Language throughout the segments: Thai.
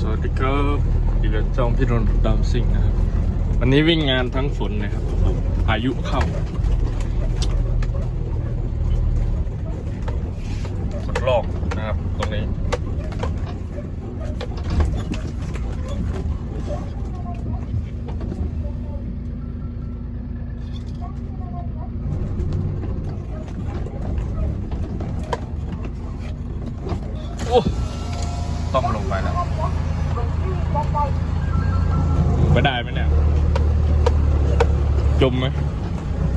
สวัสดีครับดีกับจองพี่รนดามซิงนะครับ วันนี้วิ่งงานทั้งฝนนะครับผมพายุเข้าทดลอกนะครับตรง จมไหม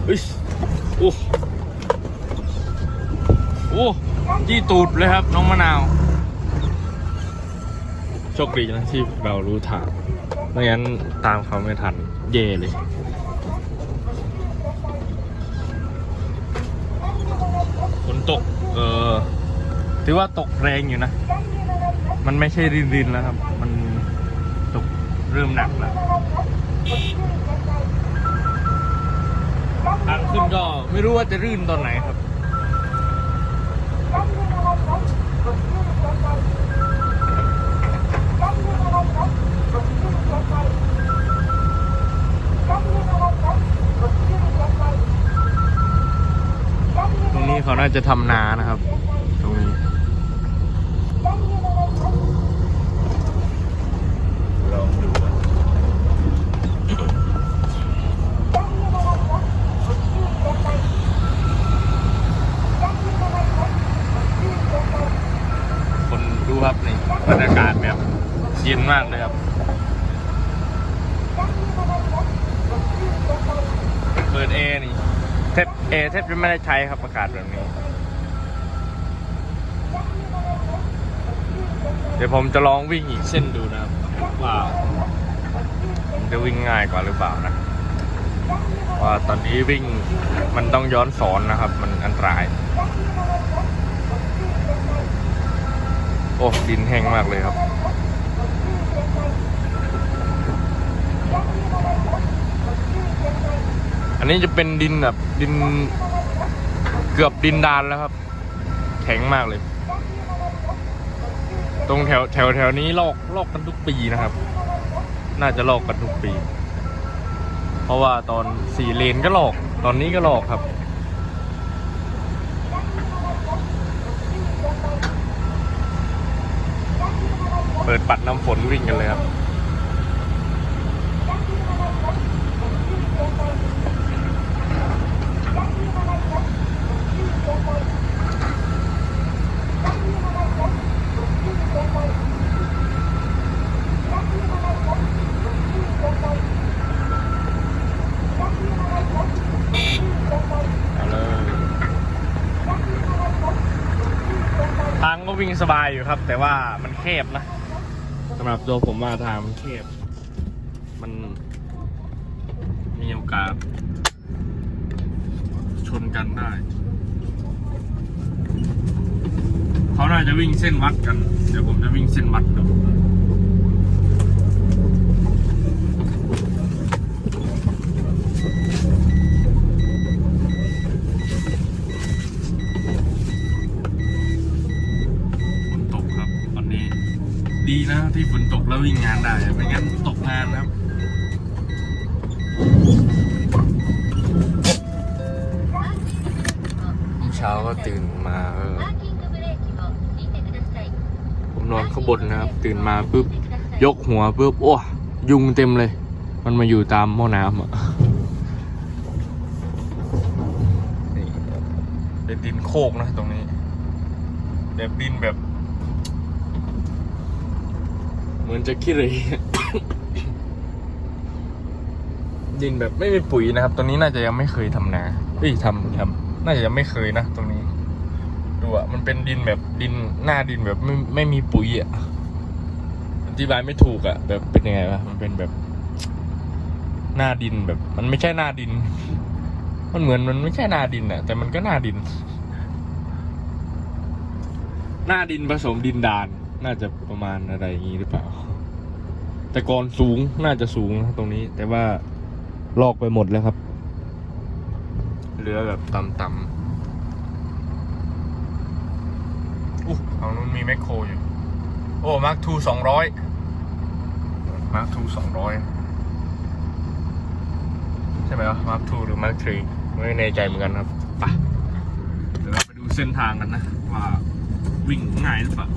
อุ้ยโอ้โอ้จี้ตูดเลยครับ น้องมะนาว โชคดีนะที่เรารู้ทางไม่งั้นตามเขาไม่ทัน เย่เลย ฝนตก เออถือว่าตกแรงอยู่นะ มันไม่ใช่รินรินๆแล้วครับ มันตกเริ่มหนักแล้ว ทางขึ้นก็ไม่รู้ว่าจะรื่นตอนไหนครับ ตรงนี้เขาน่าจะทำนานะครับ มากเลยครับเปิดเอนี่เทปเอเทปจะไม่ได้ใช้ครับอากาศแบบนี้ เดี๋ยวผมจะลองวิ่งอีกเส้นดูนะครับว่าจะวิ่งง่ายกว่าหรือเปล่านะว่าตอนนี้วิ่งมันต้องย้อนสอนนะครับ มันอันตราย โอ้ดินแห้งมากเลยครับ อันนี้จะเป็นดินแบบดินเกือบดินดานแล้วครับ แข็งมากเลย ตรงแถวแถวแถวนี้ลอกลอกกันทุกปีนะครับ น่าจะลอกกันทุกปี เพราะว่าตอนสี่เลนก็ลอก ตอนนี้ก็ลอกครับเปิดปัดน้ำฝนวิ่งกันเลยครับ เอาเลยทางก็วิ่ง สบายอยู่ครับ แต่ว่ามันแคบนะสำหรับตัวผมว่าทางมันแคบ มันมีโอกาส ชนกันได้ เขาน่าจะวิ่งเส้นวัดกัน เดี๋ยวผมจะวิ่งเส้นวัดดู ฝนตกครับตอนนี้ ดี นะที่ฝนตกแล้ววิ่งงานได้ไม่งั้นตกงานนะครับเช้าก็ตื่นมาเออผมนอนข้างบนนะครับ ตื่นมาปุ๊บยกหัวปุ๊บโอ้ยุงเต็มเลย มันมาอยู่ตามหม้อน้ำอะนี่เป็นดินโคกนะตรงนี้ แบบดินแบบ เหมือนจะขี้เหร่ดินแบบไม่มีปุ๋ยนะครับ ตรงนี้น่าจะยังไม่เคยทำนาเอ้ยทำทำน่าจะยังไม่เคยนะตรงนี้ ดูอะ มันเป็นดินแบบดินหน้าดินแบบไม่ไม่มีปุ๋ยอะอธิบายไม่ถูกอะ แบบเป็นยังไงวะมันเป็นแบบ หน้าดินแบบ มันไม่ใช่หน้าดิน มันเหมือนมันไม่ใช่หน้าดินอะ แต่มันก็หน้าดิน หน้าดินผสมดินดาน น่าจะประมาณอะไรอย่างนี้หรือเปล่า แต่ก่อนสูงน่าจะสูงนะตรงนี้ แต่ว่าลอกไปหมดแล้วครับเหลือแบบต่ำๆอุ๊ยเอานู้นมีแมคโครอยู่ โอ้มาร์คทูสองร้อยมาร์คทูสองร้อยใช่ไหมวะมาร์คทูหรือมาร์คทรีไม่แน่ใจเหมือนกันครับไปเดี๋ยวเราไปดูเส้นทางกันนะ ว่าวิ่งง่ายหรือเปล่า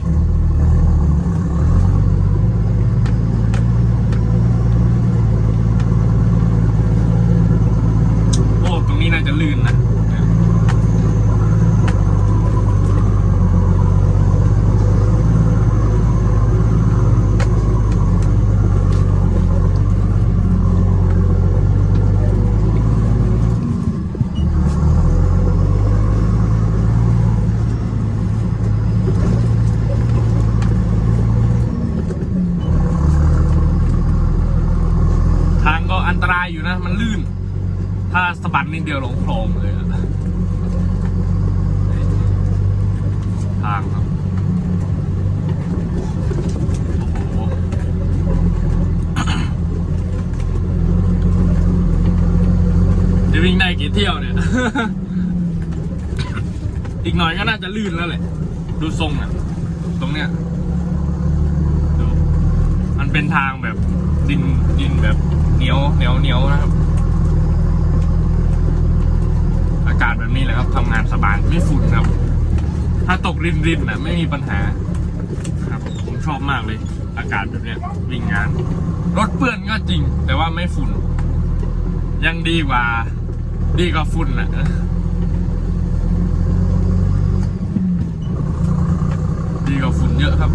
โอ้ ตรงนี้น่าจะลื่นนะ ทางก็อันตรายอยู่นะ มันลื่น ถ้าสะบั ดียวลงคลองเลยอะทางครับ โอ้โห จะวิ่งได้กี่เที่ยวเนี่ย อีกหน่อยก็น่าจะลื่นแล้วแหละ ดูทรงอะ ตรงเนี้ยดูมันเป็นทางแบบดินดินแบบเหนียวเหนียวเหนียวนะครับ อากาศแบบนี้แหละครับทำงานสบายไม่ฝุ่นครับ ถ้าตกรินรินน่ะไม่มีปัญหาครับผมชอบมากเลย อากาศแบบเนี้ยวิ่งงาน รถเปื้อนก็จริง แต่ว่าไม่ฝุ่น ยังดีกว่า ดีกว่าฝุ่นน่ะดีกว่าฝุ่นเยอะครับ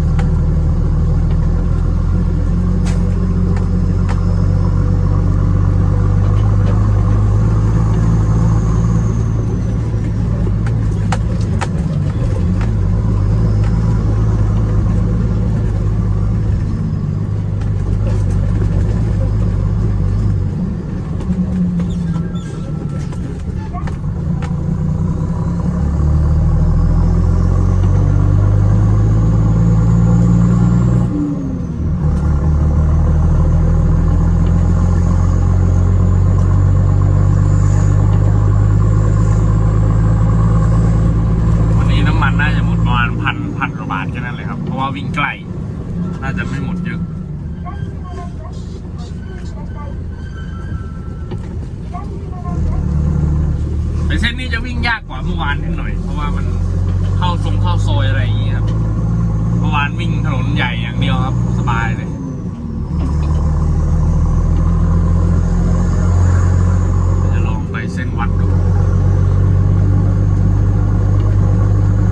วันนี้น้ำมันน่าจะหมดประมาณพันพันกว่าบาทแค่นั้นเลยครับ เพราะว่าวิ่งใกล้ น่าจะไม่หมดเยอะ แต่เส้ นนี้จะวิ่งยากกว่าเมื่อวานนิดหน่อย เพราะว่ามันเข้าทรงเข้าซอยอะไรอย่างงี้ครับ เมื่อวานวิ่งถนนใหญ่อย่างเดียวครับ สบายเลยจะลองไปเส้นวัดดู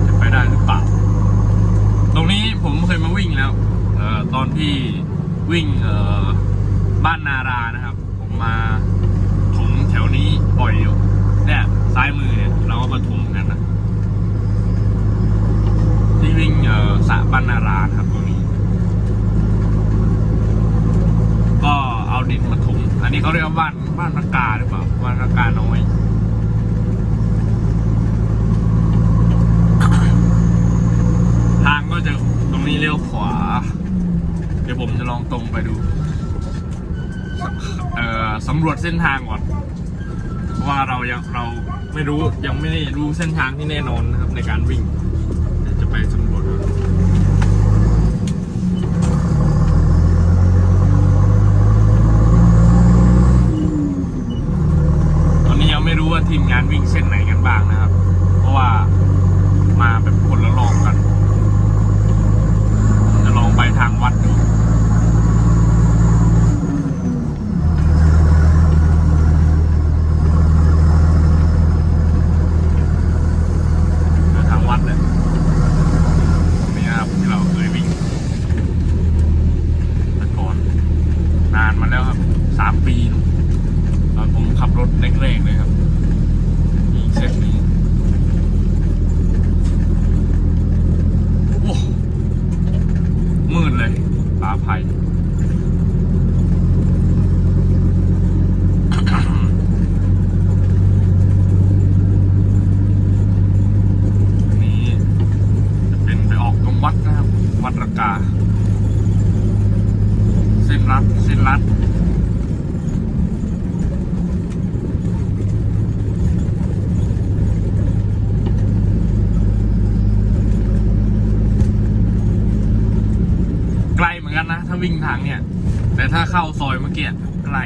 จะไปได้หรือเปล่า ตรงนี้ผมเคยมาวิ่งแล้วออตอนที่วิ่งออบ้านนารานะครับ ผมมาถมแถวนี้บ่อยอยู่ ซ้ายมือเนี่ย เราก็มาถมกันนะที่วิ่งเอ่อสะบ้านนาราครับตรงนี้ ก็เอาดินมาถมอันนี้เขาเรียกว่าบ้านบ้านระกาหรือเปล่าบ้านระกาน้อยทางก็จะตรงนี้เลี้ยวขวา เดี๋ยวผมจะลองตรงไปดูสเอ่อสำรวจเส้นทางก่อน ว่าเรายังเรา ไม่รู้ยังไม่ได้รู้เส้นทางที่แน่นอนนะครับในการวิ่งเดี๋ยวจะไปสำรวจดูตอนนี้ยังไม่รู้ว่าทีมงานวิ่งเส้นไหนกันบ้างนะครับ เพราะว่ามาแบบคนละรอบกัน จะลองไปทางวัดดู ไปทางวัดเลยตรงนี้นะครับที่เราเคยวิ่งแต่ก่อน นานมาแล้วครับ สามปีนู่นตอนผมขับรถเร่งๆเลยครับมีเส้นนี้ โอ้ มืดเลยปลาภัย นี้จะเป็นไปออกตรงวัดนะครับ วัดระกา เส้นรัดเส้นรัดใกล้เหมือนกันนะ ถ้าวิ่งทางเนี่ย แต่ถ้าเข้าซอยเมื่อกี้ใกล้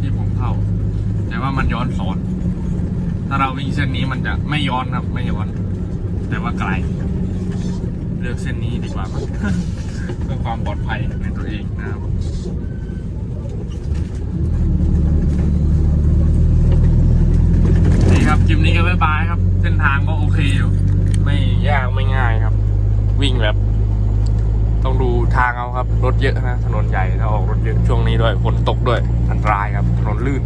ที่ผมเข้า แต่ว่ามันย้อนสอน ถ้าเราวิ่งเส้นนี้มันจะไม่ย้อนครับ ไม่ย้อน แต่ว่าไกล เลือกเส้นนี้ดีกว่ามั้งเพื่อความปลอดภัยในตัวเองนะครับนี่ครับคลิปนี้ก็บายบายครับ เส้นทางก็โอเคอยู่ ไม่ยากไม่ง่ายครับ วิ่งแบบ ต้องดูทางเอาครับ รถเยอะนะ ถนนใหญ่ถ้าออกรถเยอะช่วงนี้ด้วยฝนตกด้วยอันตรายครับถนนลื่น